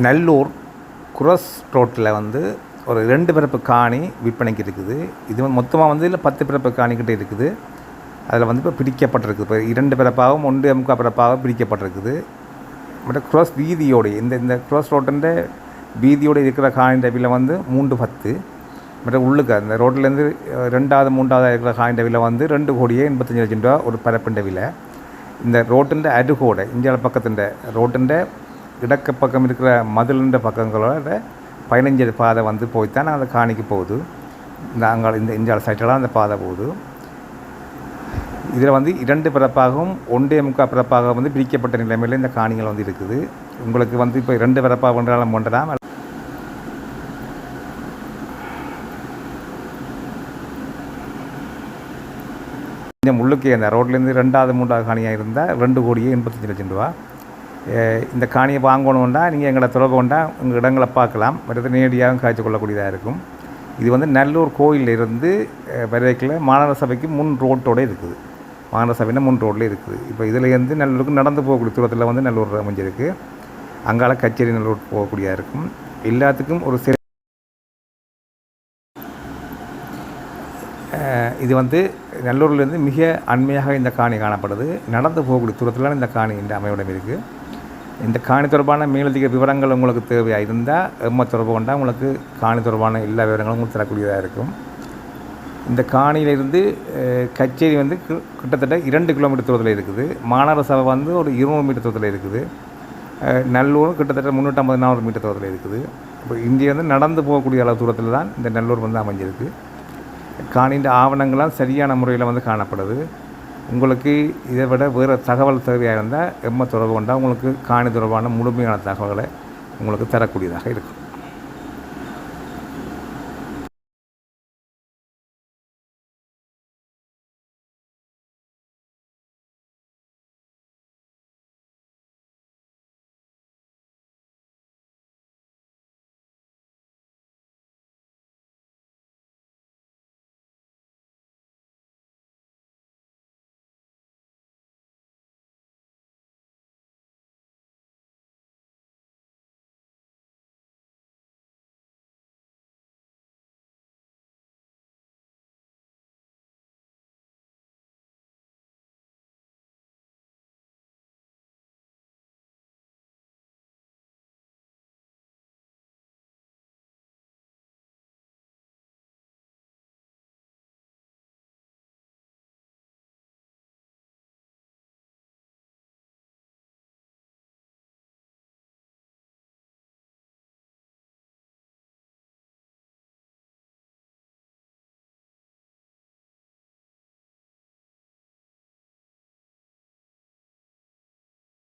நல்லூர் குரஸ் ரோட்டில் வந்து ஒரு ரெண்டு பிறப்பு காணி விற்பனைக்கு இருக்குது. இது மொத்தமாக வந்து இல்லை பத்து பிறப்பு காணிக்கிட்டே இருக்குது. அதில் வந்து இப்போ பிரிக்கப்பட்டிருக்குது இப்போ இரண்டு பிறப்பாகவும் ஒன்று எம்கா பிறப்பாகவும் பிரிக்கப்பட்டிருக்குது மற்றும் க்ராஸ் வீதியோடைய இந்த இந்த க்ராஸ் ரோட்டுன்ற வீதியோடு இருக்கிற காணி டபியில் வந்து மூன்று பத்து. மற்றும் உள்ளுக்கு அந்த ரோட்டிலேருந்து ரெண்டாவது மூன்றாவது இருக்கிற காணி டபியில் வந்து ரெண்டு கோடியே எண்பத்தஞ்சு லட்சம் ரூபா ஒரு பரப்பின் டபியில் இந்த ரோட்டிൻ്റെ அருகோடை இந்தியாவில் பக்கத்தின் ரோட்டிൻ്റെ இடக்க பக்கம் இருக்கிற மதுளண்ட பக்கங்களோட பதினஞ்சு பாதை வந்து போய் போய்த்தான் அந்த காணிக்கு போகுது. நாங்கள் இந்த இந்த சைட்டெல்லாம் அந்த பாதை போகுது. இதில் வந்து இரண்டு பிறப்பாகவும் ஒன்றே முக்கால் பிறப்பாக வந்து பிரிக்கப்பட்ட நிலைமையில் இந்த காணிகள் வந்து இருக்குது. உங்களுக்கு வந்து இப்போ இரண்டு பிறப்பாக ஒன்றாலும் ஒன்றலாம் இந்த முள்ளுக்கு அந்த ரோட்லேருந்து ரெண்டாவது மூன்றாவது காணியாக இருந்தால் ரெண்டு கோடியே எண்பத்தஞ்சு லட்சம் ரூபா. இந்த காணியை வாங்கணுன்னா நீங்கள் எங்களை தொடர்பு கொண்டா உங்கள் இடங்களை பார்க்கலாம். வருது நேரடியாகவும் காய்ச்சி கொள்ளக்கூடியதாக இருக்கும். இது வந்து நல்லூர் கோயிலில் இருந்து வரைக்கில் மாநகர சபைக்கு முன் ரோட்டோடு இருக்குது. மாநகர சபையில் முன் ரோட்டில் இருக்குது. இப்போ இதுலேருந்து நல்லூருக்கு நடந்து போகக்கூடிய தூரத்தில் வந்து நல்லூர் அமைஞ்சிருக்கு. அங்கால கச்சேரி நல்லூர் போகக்கூடியதாக இருக்கும். எல்லாத்துக்கும் ஒரு சிறு இது வந்து நல்லூர்லேருந்து மிக அண்மையாக இந்த காணி காணப்படுது. நடந்து போகக்கூடிய தூரத்தில் இந்த காணி இந்த அமைவிடம் இருக்குது இந்த காணி தொடர்பான மேலதிக விவரங்கள் உங்களுக்கு தேவையாக இருந்தால் எம்ம தொடர்பு கொண்டால் உங்களுக்கு காணி தொடர்பான எல்லா விவரங்களும் உங்களுக்கு தரக்கூடியதாக இருக்கும். இந்த காணியிலிருந்து கச்சேரி வந்து கி- கிட்டத்தட்ட இரண்டு கிலோமீட்டர் தூரத்தில் இருக்குது. மாநகர சபை வந்து ஒரு இருநூறு மீட்டர் தூரத்தில் இருக்குது. நல்லூரும் கிட்டத்தட்ட முந்நூற்றம்பது நானூறு மீட்டர் தூரத்தில் இருக்குது. இப்போ இந்தியா வந்து நடந்து போகக்கூடிய அளவு தூரத்தில் தான் இந்த நல்லூர் வந்து அமைஞ்சிருக்கு. காணியின் ஆவணங்கள்லாம் சரியான முறையில் வந்து காணப்படுது. உங்களுக்கு இதை விட வேறு தகவல் தேவையாக இருந்தால் எம்ம தொடர்பு கொண்டால் உங்களுக்கு காணி தொடர்பான முழுமையான தகவல்களை உங்களுக்கு தரக்கூடியதாக இருக்கும்.